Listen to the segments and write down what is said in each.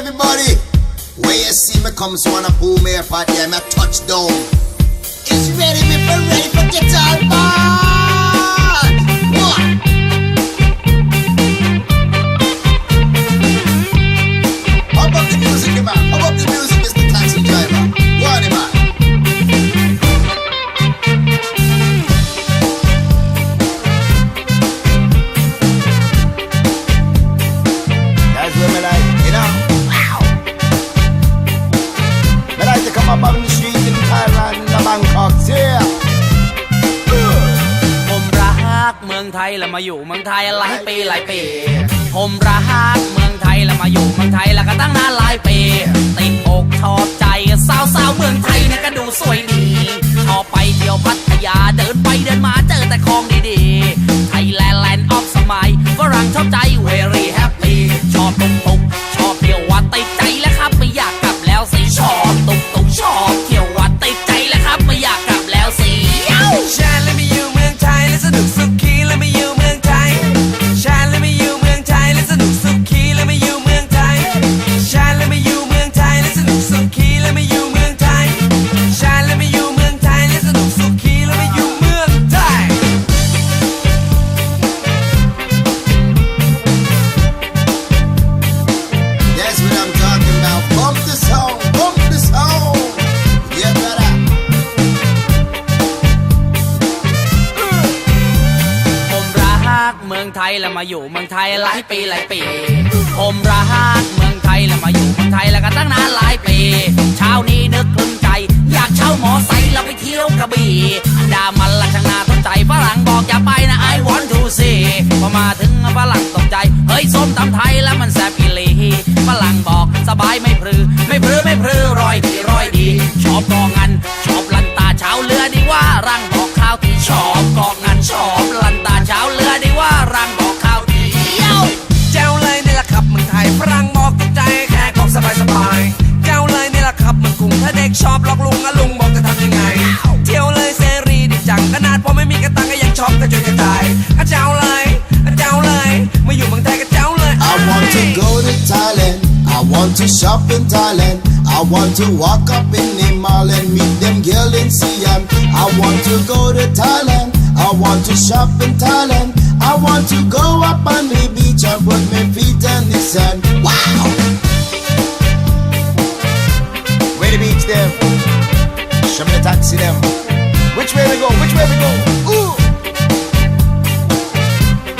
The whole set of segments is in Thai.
everybody. When you see me come, so wanna pull me apart, yeah, me touchdown. It's ready, me for ready for guitar องไทยแล้วมาอยู่เมืองไทยหลายปีหลายปี ผมรักเมืองไทยแล้วมาอยู่เมืองไทยแล้วก็ตั้งนานหลายปี ติดอกชอบใจสาวสาวๆเมืองไทยเนี่ยก็ดูสวย เมืองไทยแล้วมาอยู่เมืองไทยหลายปีหลายปี ผมรักเมืองไทยแล้วมาอยู่เมืองไทยแล้วก็ตั้งนานหลายปีเช้านี้นึกคลึงใจ อยากเช่าหมอไซค์แล้วไปเที่ยวกระบี่ดามันละช่างนาสนใจฝรั่งบอกอย่าไปนะ I want to see พอมาถึงฝรั่งตกใจ เฮ้ยส้มตำไทยแล้วมันแซ่บอีลีฝรั่งบอกสบายไม่พรือ ไม่พรือไม่พรือรอยดีรอยดีชอบกองงันชอบลันตาเช้าเรือดีว่ารัง want to go to Thailand. I want to shop in Thailand. I want to walk up in the mall and meet them girl in Siam. I want to go to Thailand. I want to shop in Thailand. I want to go up on the beach and put my feet in the sand. Wow! Where the beach them? Show me the taxi them. Which way we go? Which way we go? Ooh!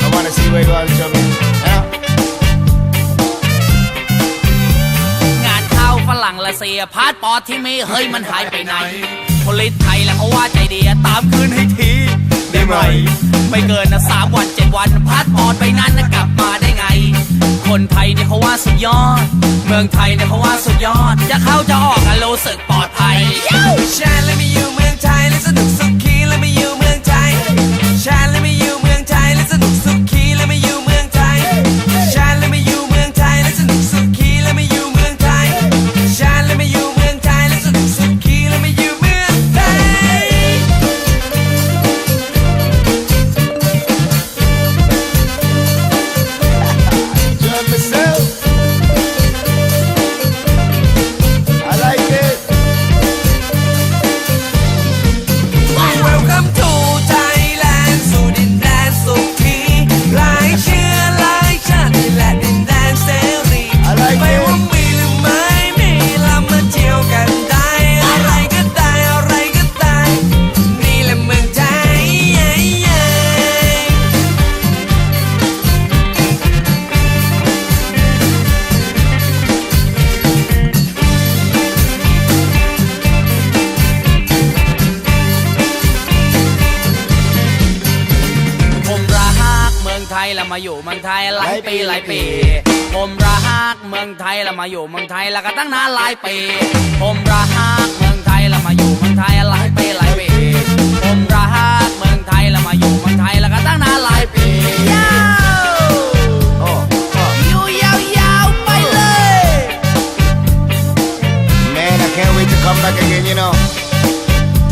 I wanna see where you are, show me. Yeah. เสียพาสปอร์ตที่มีเฮ้ยมันหายไปไหนผลิตไทยแล้วเขาว่าใจดียตามคืนให้ทีได้ไหมไม่เกินนะสามวันเจ็ดวันพาสปอร์ตไปนั้นนะกลับมาได้ไง คนไทยเนี่ยเขาว่าสุดยอด เมืองไทยเนี่ยเขาว่าสุดยอด จะเข้าจะออกกันรู้สึกปลอด มาอยู่เมืองไทยหลายปีหลายปี ผมรักเมืองไทยแล้วมาอยู่เมืองไทยแล้วก็ตั้งนานหลายปี ผมรักเมืองไทยแล้วมาอยู่เมืองไทยหลายปีหลายปี ผมรักเมืองไทยแล้วมาอยู่เมืองไทยแล้วก็ตั้งนานหลายปียาว Oh, oh. อยู่ยาวๆไปเลย Man, I can't wait to come back again, you know.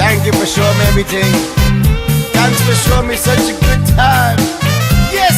Thank you for showing me everything. Thanks for showing me such a good time. Yes,